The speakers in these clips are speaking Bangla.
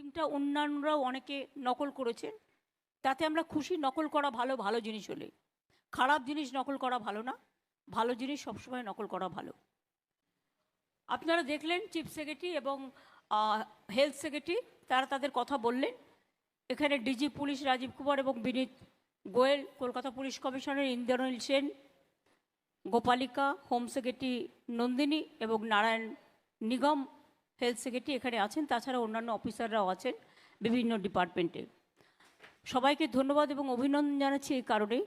থিমটা অন্যান্যরাও অনেকে নকল করেছেন তাতে আমরা খুশি, নকল করা ভালো ভালো জিনিস হলে। খারাপ জিনিস নকল করা ভালো না, ভালো জিনিস সবসময় নকল করা ভালো। আপনারা দেখলেন চিফ সেক্রেটারি এবং হেলথ সেক্রেটারি তারা তাদের কথা বললেন। এখানে ডিজি পুলিশ রাজীব কুমার এবং Vineet Goel, Kolkata police commissioner Indranil Sen, Gopalika, home secretary Nandini এবং নারায়ণ নিগম হেলথ সেক্রেটারি এখানে আছেন, তাছাড়া অন্যান্য অফিসাররাও আছেন বিভিন্ন ডিপার্টমেন্টে সবাইকে ধন্যবাদ এবং অভিনন্দন জানাচ্ছি এই কারণে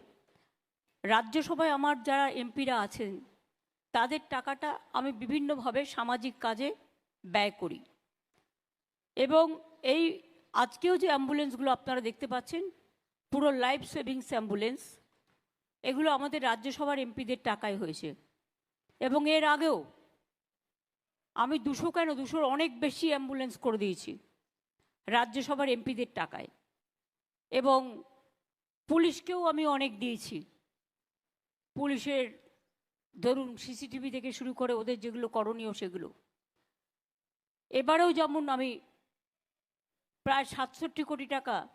রাজ্যসভায় আমার যারা এমপিরা আছেন, তাদের টাকাটা আমি বিভিন্নভাবে সামাজিক কাজে ব্যয় করি। এবং এই আজকেও যে অ্যাম্বুলেন্সগুলো আপনারা দেখতে পাচ্ছেন, পুরো লাইফ সেভিংস অ্যাম্বুলেন্স, এগুলো আমাদের রাজ্যসভার এমপিদের টাকায় হয়েছে। এবং এর আগেও আমি দুশো কেন? দুশোর অনেক বেশি অ্যাম্বুলেন্স করে দিয়েছি। রাজ্যসভার এমপিদের টাকায়। এবং পুলিশকেও আমি অনেক দিয়েছি। পুলিশের, ধরুন, সিসিটিভি থেকে শুরু করে ওদের যেগুলো করণীয় সেগুলো। এবারেও যেমন আমি প্রায় সাতষট্টি কোটি টাকা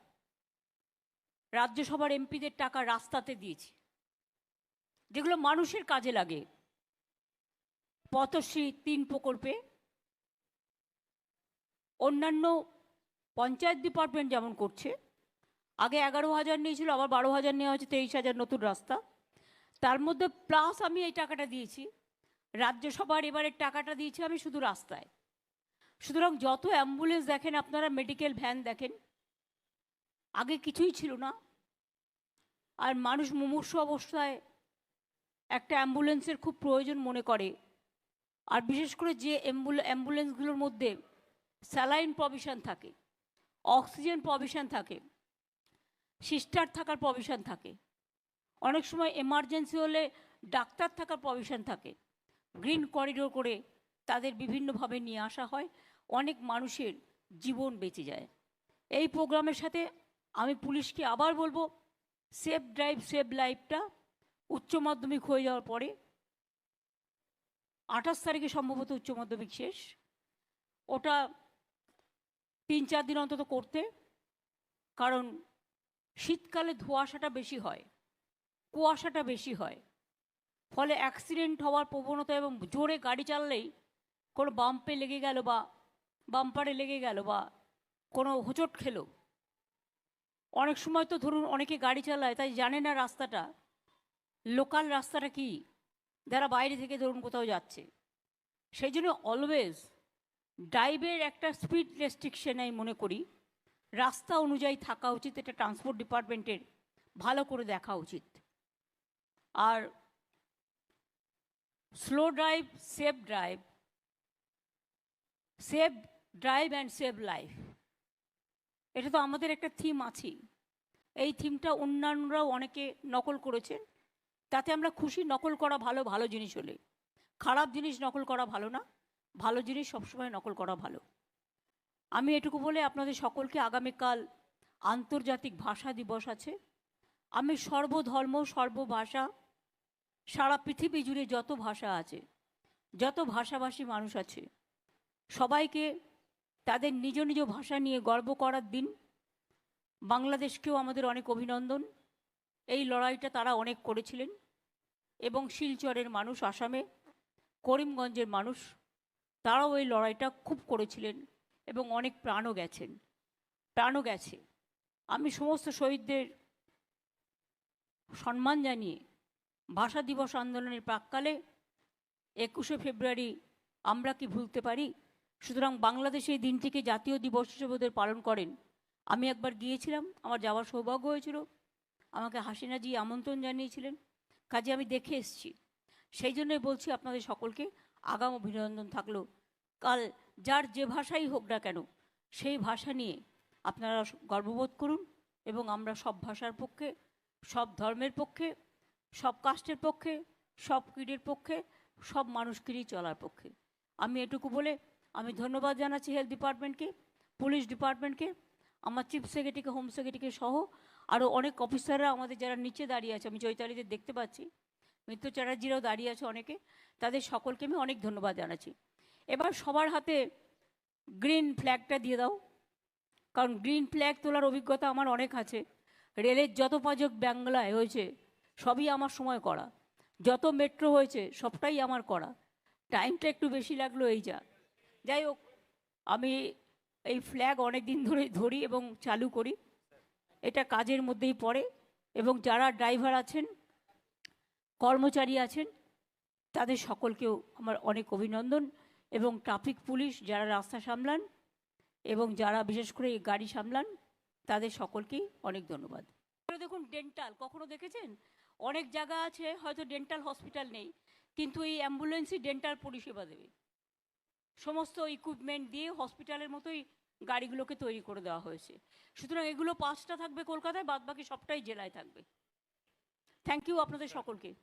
রাজ্যসভার এমপিদের টাকা রাস্তাতে দিয়েছি। যেগুলো মানুষের কাজে লাগে। পথশ্রী তিন প্রকল্পে। অন্যান্য পঞ্চায়েত ডিপার্টমেন্ট যেমন করছে, আগে এগারো হাজার নিয়েছিল, আবার বারো হাজার নেওয়া হয়েছে, তেইশ হাজার নতুন রাস্তা। তার মধ্যে প্লাস আমি এই টাকাটা দিয়েছি। রাজ্যসভার এবারের টাকাটা দিয়েছি আমি শুধু রাস্তায়। সুতরাং যত অ্যাম্বুলেন্স দেখেন আপনারা মেডিকেল ভ্যান দেখেন, আগে কিছুই ছিল না। আর মানুষ মুমূর্ষু অবস্থায় একটা অ্যাম্বুলেন্সের খুব প্রয়োজন মনে করে। আর বিশেষ করে যে অ্যাম্বুলেন্সগুলোর মধ্যে স্যালাইন প্রভিশন থাকে, অক্সিজেন প্রভিশন থাকে, সিস্টার থাকার প্রভিশন থাকে, অনেক সময় এমার্জেন্সি হলে ডাক্তার থাকার প্রভিশন থাকে, গ্রিন করিডোর করে তাদের বিভিন্নভাবে নিয়ে আসা হয়, অনেক মানুষের জীবন বেঁচে যায়। এই প্রোগ্রামের সাথে আমি পুলিশকে আবার বলব, সেফ ড্রাইভ সেভ লাইফটা উচ্চ মাধ্যমিক হয়ে যাওয়ার পরে আঠাশ তারিখে সম্ভবত উচ্চ মাধ্যমিক শেষ। ওটা তিন চার দিন অন্তত করতে, কারণ শীতকালে ধোঁয়াশাটা বেশি হয়, কুয়াশাটা বেশি হয়। ফলে অ্যাক্সিডেন্ট হওয়ার প্রবণতা এবং জোরে গাড়ি চাললেই কোনো বাম্পে লেগে গেল বা বাম্পারে লেগে গেল বা কোনো হোঁচট খেলো। অনেক সময় তো ধরুন অনেকে গাড়ি চালায়, তাই জানে না রাস্তাটা। লোকাল রাস্তাটা কি? যারা বাইরে থেকে ধরুন কোথাও যাচ্ছে। সেই জন্য অলওয়েজ ড্রাইভের একটা স্পিড রেস্ট্রিকশন আমি মনে করি। রাস্তা অনুযায়ী থাকা উচিত, এটা ট্রান্সপোর্ট ডিপার্টমেন্টের ভালো করে দেখা উচিত। আর slow drive safe drive save drive and save life এটা তো আমাদের একটা থিম আছেই। এই থিমটা অন্যান্যরাও অনেকে নকল করেছেন। তাতে আমরা খুশি, নকল করা ভালো ভালো জিনিস হলে। খারাপ জিনিস নকল করা ভালো না, ভালো জিনিস সবসময় নকল করা ভালো। আমি এটুকু বলে আপনাদের সকলকে আগামীকাল আন্তর্জাতিক ভাষা দিবস আছে। আমি সর্বধর্ম, সর্বভাষা, সারা পৃথিবী জুড়ে যত ভাষা আছে, যত ভাষাভাষী মানুষ আছে, সবাইকে তাদের নিজ নিজ ভাষা নিয়ে গর্ব করার দিন। বাংলাদেশকেও আমাদের অনেক অভিনন্দন। এই লড়াইটা তারা অনেক করেছিলেন। এবং শিলচরের মানুষ, আসামে, করিমগঞ্জের মানুষ, তারাও এই লড়াইটা খুব করেছিলেন এবং অনেক প্রাণও গেছেন। প্রাণও গেছে। আমি সমস্ত শহীদদের সম্মান জানিয়ে ভাষা দিবস আন্দোলনের প্রাককালে একুশে ফেব্রুয়ারি আমরা কি ভুলতে পারি? সুতরাং বাংলাদেশে এই দিনটিকে জাতীয় দিবস হিসেবে ওদের পালন করেন। আমি একবার গিয়েছিলাম, আমার যাওয়ার সৌভাগ্য হয়েছিল। আমাকে হাসিনাজি আমন্ত্রণ জানিয়েছিলেন, কাজে আমি দেখে এসছি। সেই জন্যই বলছি আপনাদের সকলকে আগাম অভিনন্দন থাকল। কাল যার যে ভাষাই হোক না কেন, সেই ভাষা নিয়ে আপনারা গর্ববোধ করুন এবং আমরা সব ভাষার পক্ষে, সব ধর্মের পক্ষে, সব কাস্টের পক্ষে, সব ক্রীড়ের পক্ষে, সব মানুষকেই চলার পক্ষে। আমি এটুকু বলে আমি ধন্যবাদ জানাচ্ছি হেলথ ডিপার্টমেন্টকে, পুলিশ ডিপার্টমেন্টকে আমার চিফ সেক্রেটারিকে, হোম সেক্রেটারিকে সহ আরও অনেক অফিসাররা আমাদের যারা নিচে দাঁড়িয়ে আছে, আমি চৈতালিদের দেখতে পাচ্ছি, মিত্র চ্যাটার্জিরাও দাঁড়িয়ে আছে অনেকে, তাদের সকলকে আমি অনেক ধন্যবাদ জানাচ্ছি। এবার সবার হাতে গ্রিন ফ্ল্যাগটা দিয়ে দাও, কারণ গ্রিন ফ্ল্যাগ তোলার অভিজ্ঞতা আমার অনেক আছে। রেলের যত পাজক বাংলায় হয়েছে, সবই আমার সময় করা। যত মেট্রো হয়েছে, সবটাই আমার করা। টাইমটা একটু বেশি লাগল, এই যা। যাই হোক, আমি এই ফ্ল্যাগ অনেক দিন ধরে ধরি এবং চালু করি। এটা কাজের মধ্যেই পড়ে এবং যারা ড্রাইভার আছেন, কর্মচারী আছেন, তাদের সকলকেও আমার অনেক অভিনন্দন এবং ট্রাফিক পুলিশ যারা রাস্তা সামলান এবং যারা বিশেষ করে গাড়ি সামলান, তাদের সকলকেই অনেক ধন্যবাদ। দেখুন ডেন্টাল কখনো দেখেছেন? অনেক জায়গা আছে, হয়তো ডেন্টাল হসপিটাল নেই, কিন্তু এই অ্যাম্বুলেন্সই ডেন্টাল পরিষেবা দেবে। সমস্ত ইকুইপমেন্ট দিয়ে হসপিটালের মতোই গাড়িগুলোকে তৈরি করে দেওয়া হয়েছে। সুতরাং এগুলো পাঁচটা থাকবে কলকাতায় বাদ বাকি সবটাই জেলায় থাকবে। থ্যাংক ইউ আপনাদের সকলকে।